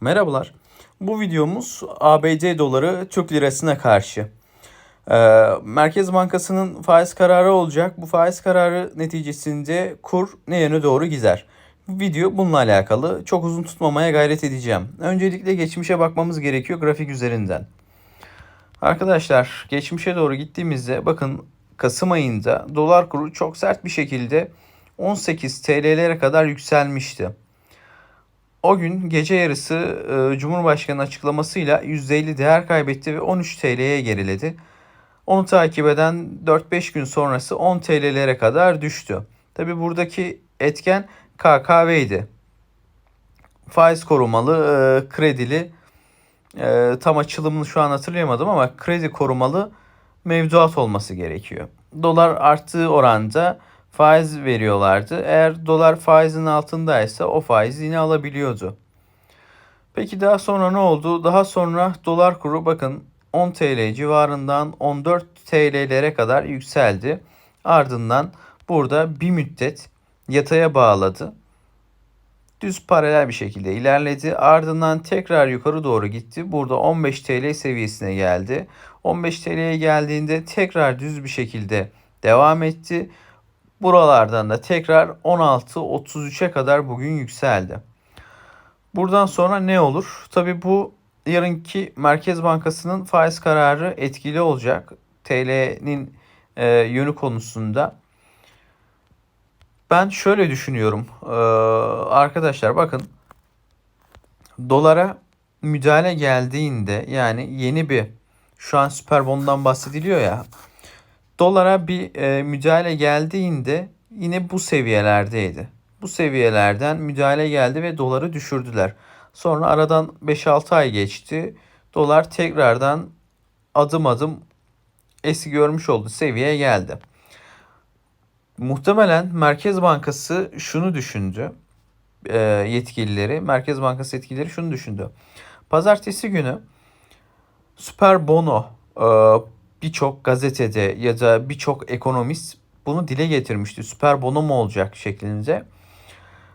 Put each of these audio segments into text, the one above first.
Merhabalar. Bu videomuz ABD doları Türk lirasına karşı. Ee, Merkez Bankası'nın faiz kararı olacak. Bu faiz kararı neticesinde kur ne yöne doğru gider. Video bununla alakalı. Çok uzun tutmamaya gayret edeceğim. Öncelikle geçmişe bakmamız gerekiyor grafik üzerinden. Arkadaşlar geçmişe doğru gittiğimizde bakın Kasım ayında dolar kuru çok sert bir şekilde 18 TL'lere kadar yükselmişti. O gün gece yarısı e, Cumhurbaşkanı açıklamasıyla %50 değer kaybetti ve 13 TL'ye geriledi. Onu takip eden 4-5 gün sonrası 10 TL'lere kadar düştü. Tabi buradaki etken KKV'ydi. Faiz korumalı, e, kredili, e, tam açılımını şu an hatırlayamadım ama kredi korumalı mevduat olması gerekiyor. Dolar arttığı oranda faiz veriyorlardı. Eğer dolar faizin altındaysa o faizi yine alabiliyordu. Peki daha sonra ne oldu? Daha sonra dolar kuru bakın 10 TL civarından 14 TL'lere kadar yükseldi. Ardından burada bir müddet yataya bağladı. Düz paralel bir şekilde ilerledi. Ardından tekrar yukarı doğru gitti. Burada 15 TL seviyesine geldi. 15 TL'ye geldiğinde tekrar düz bir şekilde devam etti. Buralardan da tekrar 16.33'e kadar bugün yükseldi. Buradan sonra ne olur? Tabi bu yarınki Merkez Bankası'nın faiz kararı etkili olacak. TL'nin e, yönü konusunda. Ben şöyle düşünüyorum. Ee, arkadaşlar bakın. Dolara müdahale geldiğinde yani yeni bir şu an süper bondan bahsediliyor ya. Dolara bir e, müdahale geldiğinde yine bu seviyelerdeydi. Bu seviyelerden müdahale geldi ve doları düşürdüler. Sonra aradan 5-6 ay geçti. Dolar tekrardan adım adım eski görmüş olduğu seviyeye geldi. Muhtemelen Merkez Bankası şunu düşündü. E, yetkilileri, Merkez Bankası yetkilileri şunu düşündü. Pazartesi günü Süper Bono e, birçok gazetede ya da birçok ekonomist bunu dile getirmişti. Süper bono mu olacak şeklinde.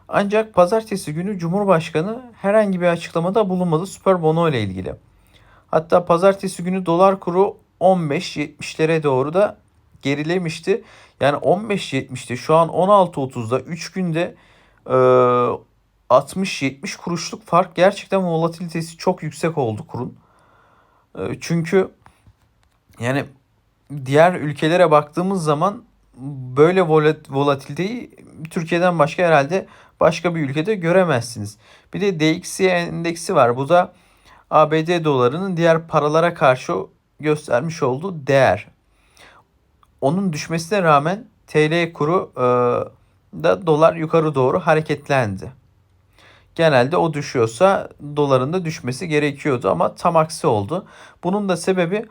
Ancak pazartesi günü Cumhurbaşkanı herhangi bir açıklamada bulunmadı süper bono ile ilgili. Hatta pazartesi günü dolar kuru 15.70'lere doğru da gerilemişti. Yani 15.70'te şu an 16.30'da 3 günde e, 60-70 kuruşluk fark gerçekten volatilitesi çok yüksek oldu kurun. E, çünkü yani diğer ülkelere baktığımız zaman böyle volatiliteyi Türkiye'den başka herhalde başka bir ülkede göremezsiniz. Bir de DXY endeksi var. Bu da ABD dolarının diğer paralara karşı göstermiş olduğu değer. Onun düşmesine rağmen TL kuru e, da dolar yukarı doğru hareketlendi. Genelde o düşüyorsa doların da düşmesi gerekiyordu ama tam aksi oldu. Bunun da sebebi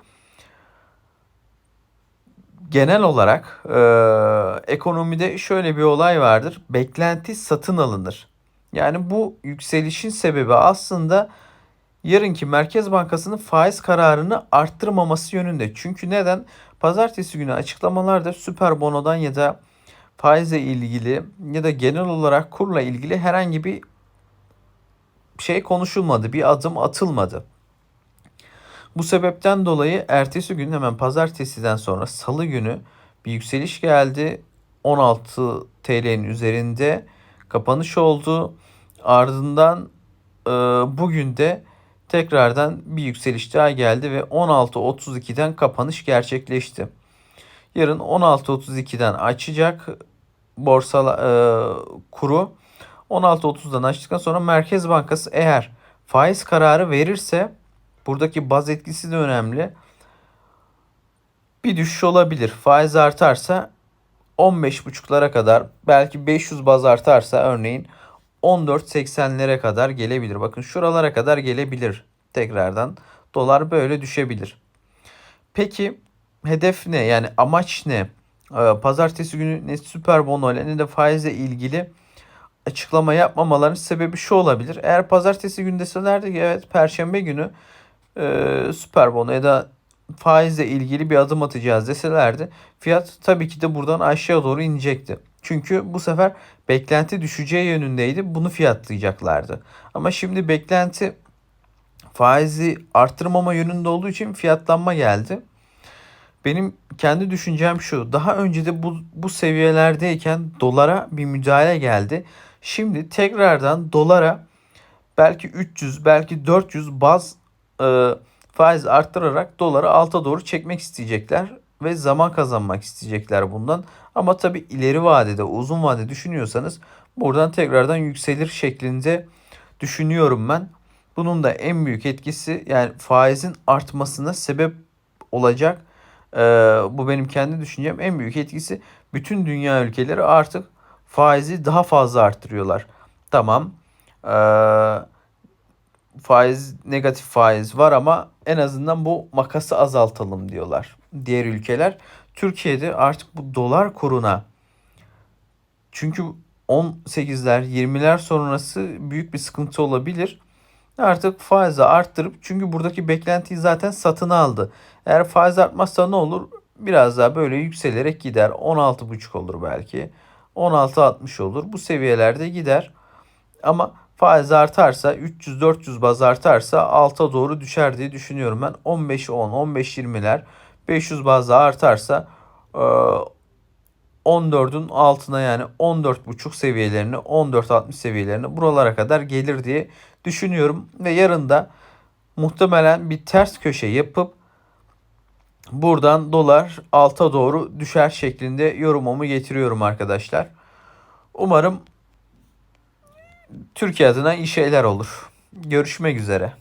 genel olarak e, ekonomide şöyle bir olay vardır. Beklenti satın alınır. Yani bu yükselişin sebebi aslında yarınki Merkez Bankası'nın faiz kararını arttırmaması yönünde. Çünkü neden? Pazartesi günü açıklamalarda süper bonodan ya da faizle ilgili ya da genel olarak kurla ilgili herhangi bir şey konuşulmadı, bir adım atılmadı. Bu sebepten dolayı ertesi gün hemen pazartesiden sonra salı günü bir yükseliş geldi. 16 TL'nin üzerinde kapanış oldu. Ardından e, bugün de tekrardan bir yükseliş daha geldi ve 16.32'den kapanış gerçekleşti. Yarın 16.32'den açacak borsa e, kuru. 16.30'dan açtıktan sonra Merkez Bankası eğer faiz kararı verirse Buradaki baz etkisi de önemli. Bir düşüş olabilir. Faiz artarsa 15.5'lara kadar belki 500 baz artarsa örneğin 14.80'lere kadar gelebilir. Bakın şuralara kadar gelebilir tekrardan. Dolar böyle düşebilir. Peki hedef ne? Yani amaç ne? Ee, pazartesi günü ne süper bono ile ne de faizle ilgili açıklama yapmamaların sebebi şu olabilir. Eğer pazartesi günü deselerdi ki evet perşembe günü e, süper bono ya da faizle ilgili bir adım atacağız deselerdi fiyat tabii ki de buradan aşağı doğru inecekti. Çünkü bu sefer beklenti düşeceği yönündeydi. Bunu fiyatlayacaklardı. Ama şimdi beklenti faizi arttırmama yönünde olduğu için fiyatlanma geldi. Benim kendi düşüncem şu. Daha önce de bu, bu seviyelerdeyken dolara bir müdahale geldi. Şimdi tekrardan dolara belki 300 belki 400 baz e, faiz arttırarak doları alta doğru çekmek isteyecekler ve zaman kazanmak isteyecekler bundan. Ama tabii ileri vadede uzun vade düşünüyorsanız buradan tekrardan yükselir şeklinde düşünüyorum ben. Bunun da en büyük etkisi yani faizin artmasına sebep olacak. Ee, bu benim kendi düşüncem. En büyük etkisi bütün dünya ülkeleri artık faizi daha fazla arttırıyorlar. Tamam. Ee, faiz negatif faiz var ama en azından bu makası azaltalım diyorlar diğer ülkeler. Türkiye'de artık bu dolar kuruna çünkü 18'ler 20'ler sonrası büyük bir sıkıntı olabilir. Artık faizi arttırıp çünkü buradaki beklentiyi zaten satın aldı. Eğer faiz artmazsa ne olur? Biraz daha böyle yükselerek gider. 16,5 olur belki. 16.60 olur. Bu seviyelerde gider. Ama faiz artarsa 300-400 baz artarsa alta doğru düşer diye düşünüyorum ben. 15-10, 15-20'ler 500 bazda artarsa e, 14'ün altına yani 14.5 seviyelerini 14.60 seviyelerini buralara kadar gelir diye düşünüyorum. Ve yarın da muhtemelen bir ters köşe yapıp buradan dolar alta doğru düşer şeklinde yorumumu getiriyorum arkadaşlar. Umarım Türkiye adına iyi şeyler olur. Görüşmek üzere.